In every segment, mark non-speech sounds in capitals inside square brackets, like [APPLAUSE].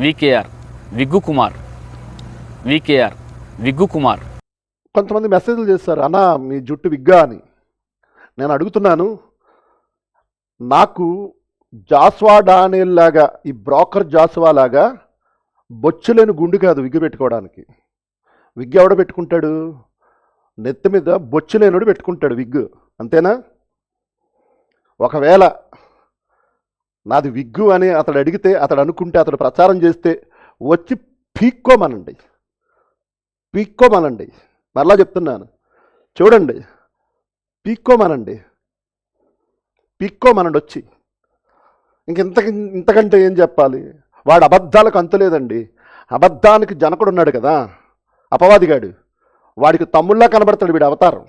V K R Viggu Kumar V K R Viggu Kumar కొంతమంది మెసేజ్లు చేస్తారు అన్న మీ జుట్టు విగ్గా అని. నేను అడుగుతున్నాను నాకు జాస్వా డానియల్ లాగా ఈ బ్రోకర్ జాస్వా లాగా బొచ్చులేని గుండు కాదు విగ్గు పెట్టుకోవడానికి. విగ్గు ఎవడ పెట్టుకుంటాడు? నెత్తి మీద బొచ్చులేనుడు పెట్టుకుంటాడు విగ్గు. అంతేనా? ఒకవేళ నాది విగ్గు అని అతడు అడిగితే అతడు అనుకుంటే అతడు ప్రచారం చేస్తే వచ్చి పీక్కోమనండి. పీక్కోమనండి. మరలా చెప్తున్నాను. చూడండి. పీక్కోమనండి. పీక్కోమనండి వచ్చి. ఇంక ఇంత ఇంతకంటే ఏం చెప్పాలి? వాడు అబద్ధాలకు అంతులేదండి. అబద్ధానికి జనకుడు ఉన్నాడు కదా. అపవాదిగాడు. వాడికి తమ్ముళ్ళ కనబడతాడు వీడు అవతారం.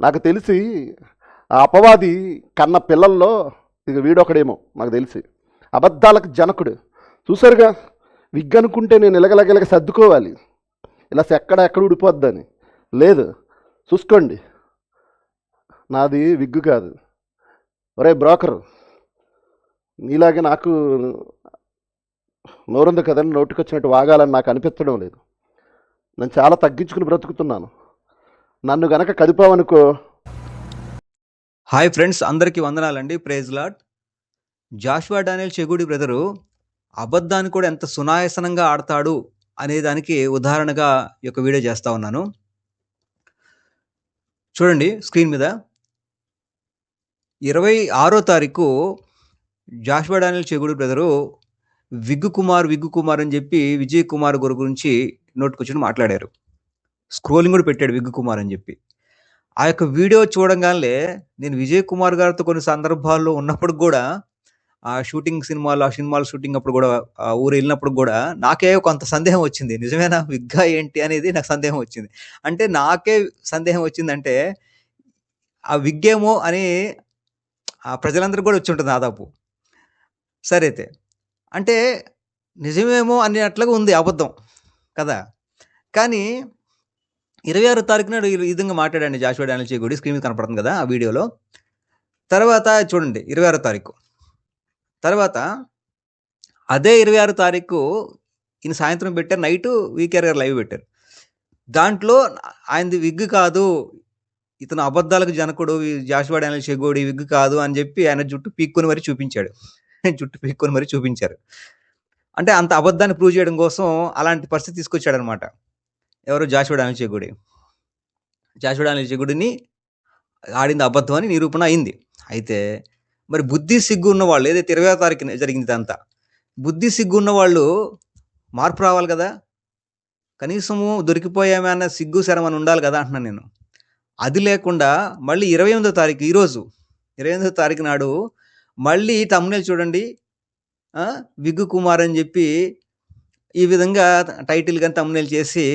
నాకు తెలిసి ఆ అపవాది కన్న పిల్లల్లో ఇక వీడొకడేమో నాకు తెలిసి. అబద్ధాలకు జనకుడు. చూసారుగా? విగ్ అనుకుంటే నేను ఇలగలగలగ సర్దుకోవాలి. ఇలా ఎక్కడ ఎక్కడ ఊడిపోద్దని. లేదు చూసుకోండి. నాది విగ్గు కాదు. ఒరే బ్రోకరు నీలాగే నాకు నోరుంది కదండి నోటికొచ్చినట్టు వాగాలని నాకు అనిపించడం లేదు. నేను చాలా తగ్గించుకుని బ్రతుకుతున్నాను. నన్ను గనక కదిపావనుకో హాయ్ ఫ్రెండ్స్ అందరికీ వందనాలండి. Praise lord Joshua Daniel Chegudi brother అబద్ధాన్ని కూడా ఎంత సునాయసనంగా ఆడతాడు అనే దానికి ఉదాహరణగా ఈ యొక్క వీడియో చేస్తా ఉన్నాను. చూడండి స్క్రీన్ మీద. ఇరవై ఆరో తారీఖు Joshua Daniel Chegudi brother Viggu Kumar Viggu Kumar అని చెప్పి విజయ్ కుమార్ గురు గురించి నోటుకొచ్చి మాట్లాడారు. స్క్రోలింగ్ కూడా పెట్టాడు విగ్గు కుమార్ అని చెప్పి. ఆ యొక్క వీడియో చూడంగానే నేను విజయ్ కుమార్ గారితో కొన్ని సందర్భాల్లో ఉన్నప్పుడు కూడా ఆ షూటింగ్ సినిమాలు ఆ సినిమాలు షూటింగ్ అప్పుడు కూడా ఆ ఊరు వెళ్ళినప్పుడు కూడా నాకే కొంత సందేహం వచ్చింది. నిజమేనా? విగ్గా ఏంటి అనేది నాకు సందేహం వచ్చింది. అంటే నాకే సందేహం వచ్చిందంటే ఆ విగ్గేమో అని ఆ ప్రజలందరూ కూడా వచ్చి ఉంటుంది దాదాపు. సరే అయితే. అంటే నిజమేమో అన్నట్లుగా ఉంది అబద్ధం. కదా? కానీ ఇరవై ఆరు తారీఖున ఈ విధంగా మాట్లాడండి జాషువా డానియల్ గుడి స్క్రీన్ మీద కనపడుతుంది కదా ఆ వీడియోలో. తర్వాత చూడండి ఇరవై ఆరో తారీఖు. తర్వాత అదే ఇరవై ఆరో తారీఖు ఈయన సాయంత్రం పెట్టారు నైట్ వీకేఆర్ గారు లైవ్ పెట్టారు. దాంట్లో ఆయనది విగ్ కాదు ఇతను అబద్ధాలకు జనకుడు ఈ జాషువా డానియల్ చెగోడి విగ్ కాదు అని చెప్పి ఆయన జుట్టు పీక్కొని మరీ చూపించాడు. [LAUGHS] జుట్టు పీక్కొని మరీ చూపించారు. అంటే అంత అబద్ధాన్ని ప్రూవ్ చేయడం కోసం అలాంటి పరిస్థితి తీసుకొచ్చాడనమాట ఎవరు? జాషువా డానియల్ చెగుడి జాషువా చెగుడిని ఆడింది అబద్ధం అని నిరూపణ అయింది. అయితే మరి బుద్ధి సిగ్గు ఉన్న వాళ్ళు ఏదైతే ఇరవై తారీఖున జరిగింది ఇదంతా బుద్ధి సిగ్గు ఉన్న వాళ్ళు మార్పు రావాలి కదా? కనీసము దొరికిపోయామే అన్న సిగ్గు శరమని ఉండాలి కదా అంటున్నాను నేను. అది లేకుండా మళ్ళీ ఇరవై ఎనిమిదో తారీఖు ఈరోజు ఇరవై ఎనిమిదో తారీఖు నాడు మళ్ళీ తమ్మునేలు చూడండి విగ్గు కుమార్ అని చెప్పి ఈ విధంగా టైటిల్ కానీ తమ్మునేలు చేసి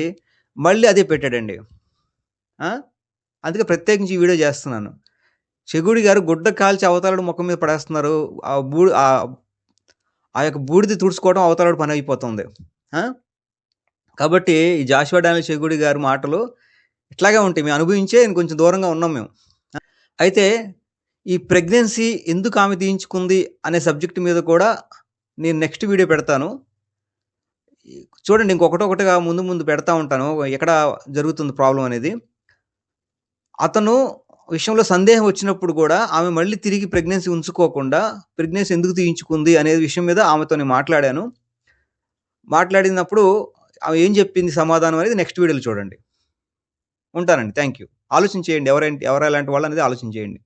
మళ్ళీ అదే పెట్టాడండి. అందుకే ప్రత్యేకించి ఈ వీడియో చేస్తున్నాను. చెగుడి గారు గుడ్డ కాల్చి అవతలాడు ముఖం మీద పడేస్తున్నారు. ఆ బూడి ఆ యొక్క బూడిది తుడుచుకోవడం అవతారుడు పని అయిపోతుంది. కాబట్టి ఈ జాషువా డానియల్ చెగుడి గారి మాటలు ఇట్లాగే ఉంటాయి. మేము అనుభవించే కొంచెం దూరంగా ఉన్నాం మేము. అయితే ఈ ప్రెగ్నెన్సీ ఎందుకు ఆమె తీయించుకుంది అనే సబ్జెక్ట్ మీద కూడా నేను నెక్స్ట్ వీడియో పెడతాను. చూడండి ఇంకొకటొకటిగా ముందు ముందు పెడతా ఉంటాను. ఎక్కడ జరుగుతుంది ప్రాబ్లం అనేది? అతను విషయంలో సందేహం వచ్చినప్పుడు కూడా ఆమె మళ్ళీ తిరిగి ప్రెగ్నెన్సీ ఉంచుకోకుండా ప్రెగ్నెన్సీ ఎందుకు తీయించుకుంది అనే విషయం మీద ఆమెతో నేను మాట్లాడాను. మాట్లాడినప్పుడు ఆమె ఏం చెప్పింది సమాధానం అనేది నెక్స్ట్ వీడియోలో చూడండి. ఉంటానండి. థ్యాంక్ యూ ఆలోచించేయండి. ఎవరైనా ఎవరు ఎలాంటి వాళ్ళు అనేది ఆలోచించేయండి.